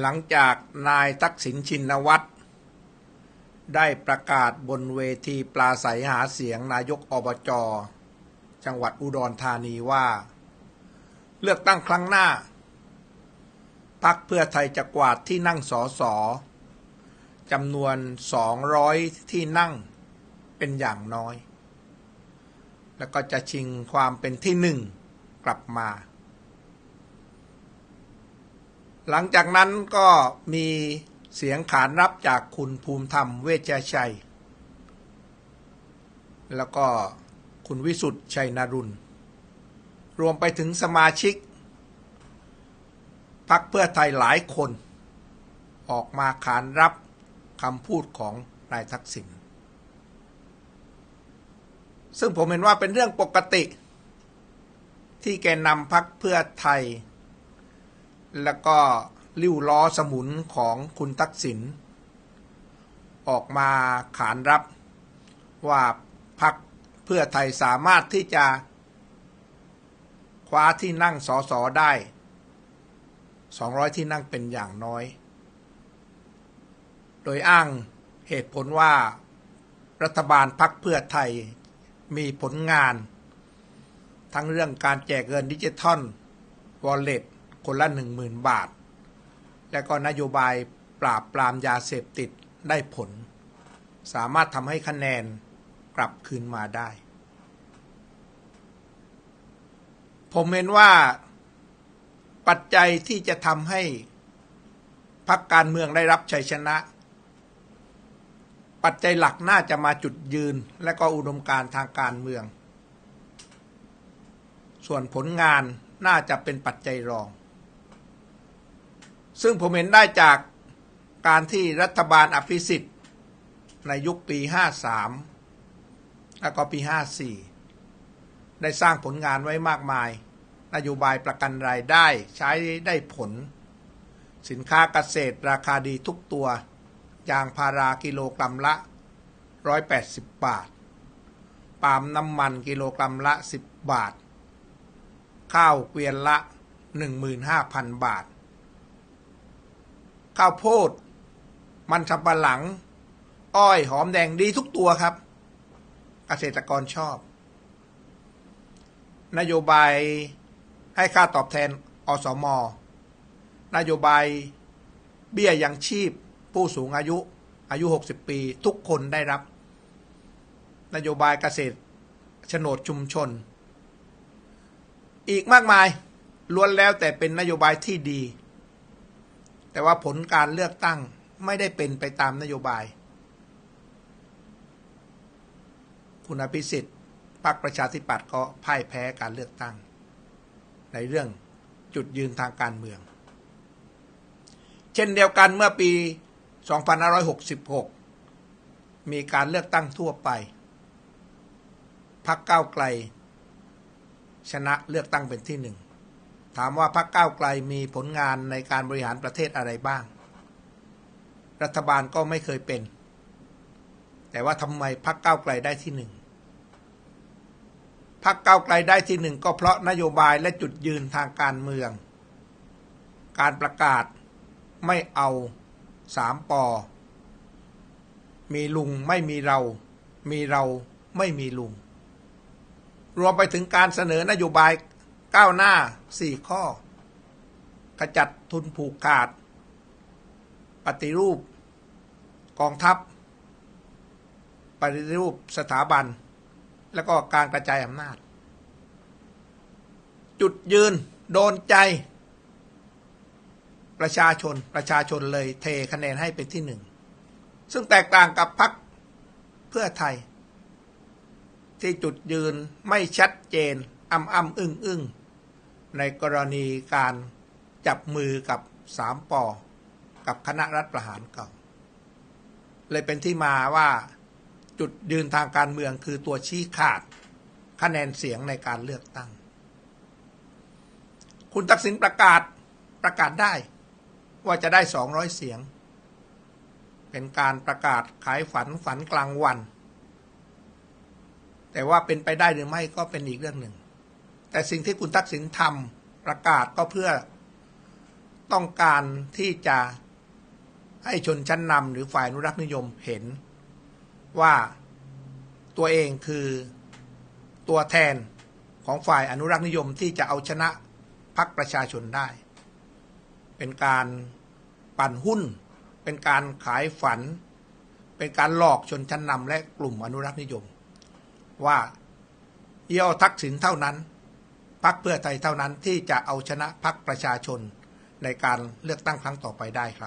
หลังจากนายทักษิณชินวัตร ได้ประกาศบนเวทีปลาใสหาเสียงนายกอบจจังหวัดอุดรธานีว่า เลือกตั้งครั้งหน้า พักเพื่อไทยจะกวาดที่นั่งสอสอจำนวน 200 ที่นั่งเป็นอย่างน้อย แล้วก็จะชิงความเป็นที่หนึ่งกลับมา หลังจากนั้นก็มีเสียงขานรับจากคุณภูมิธรรมเวชชัย แล้วก็คุณวิสุทธ์ชัยนารุณ รวมไปถึงสมาชิกพักเพื่อไทยหลายคน ออกมาขานรับคำพูดของนายทักษิณซึ่งผมเห็นว่าเป็นเรื่องปกติ ที่แกนำพักเพื่อไทย แล้วก็ลิ้วล้อสมุนของคุณทักษิณออกมาขานรับว่าพักเพื่อไทยสามารถที่จะ คว้าที่นั่งสอสอได้ 200 ที่นั่งเป็นอย่างน้อย โดยอ้างเหตุผลว่ารัฐบาลพักเพื่อไทยมีผลงาน ทั้งเรื่องการแจกเงินดิจิทัลวอลเล็ต คนละ10,000 บาท และก็นโยบายปราบปรามยาเสพติดได้ผล สามารถทำให้คะแนนกลับคืนมาได้ ผมเห็นว่าปัจจัยที่จะทำให้พรรคการเมืองได้รับชัยชนะ ปัจจัยหลักน่าจะมาจุดยืนและก็อุดมการทางการเมือง ส่วนผลงานน่าจะเป็นปัจจัยรอง ซึ่งผมเห็นได้จากการที่รัฐบาลอภิสิทธิ์ ในยุคปี 53 แล้วก็ปี 54 ได้สร้างผลงานไว้มากมาย นโยบายประกันรายได้ใช้ได้ผล สินค้าเกษตรราคาดีทุกตัวยางพารากิโลกรัมละ 180 บาท ปาล์มน้ำมันกิโลกรัมละ 10 บาท ข้าวเกวียนละ 15,000 บาท ข้าวโพด มันสำปะหลัง อ้อยหอมแดงดีทุกตัวครับ เกษตรกรชอบ นโยบายให้ค่าตอบแทนอสมนโยบายเบี้ยยังชีพ ผู้สูงอายุอายุ 60 ปี ทุกคนได้รับ นโยบายเกษตรโฉนดชุมชน อีกมากมายล้วนแล้วแต่เป็นนโยบายที่ดี แต่ว่าผลการเลือกตั้งไม่ได้เป็นไปตามนโยบาย คุณอภิสิทธิ์พรรคประชาธิปัตย์ก็พ่ายแพ้การเลือกตั้ง ในเรื่องจุดยืนทางการเมือง เช่นเดียวกันเมื่อปี 2566 มีการเลือกตั้งทั่วไปพรรคก้าวไกล ชนะเลือกตั้งเป็นที่หนึ่ง ถามว่าพรรคก้าวไกลมีผลงานในการบริหารประเทศอะไรบ้าง รัฐบาลก็ไม่เคยเป็น แต่ว่าทำไมพรรคก้าวไกลได้ที่หนึ่งพรรคก้าวไกลได้ที่หนึ่งก็เพราะนโยบายและจุดยืนทางการเมือง การประกาศไม่เอาสามปอ มีลุงไม่มีเรา มีเราไม่มีลุง รวมไปถึงการเสนอนโยบาย ก้าวหน้าสี่ข้อ ขจัดทุนผูกขาด ปฏิรูป กองทัพ ปฏิรูปสถาบัน แล้วก็การกระจายอำนาจ จุดยืนโดนใจ ประชาชนประชาชนเลยเทคะแนนให้เป็นที่หนึ่ง ซึ่งแตกต่างกับพรรคเพื่อไทยที่จุดยืนไม่ชัดเจนอ้ำอ้ำอึ้งอึ้ง ในกรณีการจับมือกับสามปอกับคณะรัฐประหารเก่า เลยเป็นที่มาว่าจุดยืนทางการเมืองคือตัวชี้ขาดคะแนนเสียงในการเลือกตั้ง คุณทักษิณประกาศประกาศได้ ว่าจะได้ 200 เสียง เป็นการประกาศขายฝันฝันกลางวัน แต่ว่าเป็นไปได้หรือไม่ก็เป็นอีกเรื่องหนึ่ง แต่สิ่งที่คุณทักษิณทำประกาศก็เพื่อต้องการที่จะให้ชนชั้นนำหรือฝ่ายอนุรักษ์นิยมเห็น ว่าตัวเองคือตัวแทนของฝ่ายอนุรักษ์นิยมที่จะเอาชนะพรรคประชาชนได้ เป็นการปั่นหุ้น เป็นการขายฝัน เป็นการหลอกชนชั้นนำและกลุ่มอนุรักษ์นิยม ว่าเยี่ยวทักษิณเท่านั้น พักเพื่อไทยเท่านั้นที่จะเอาชนะพักประชาชนในการเลือกตั้งครั้งต่อไปได้ครับ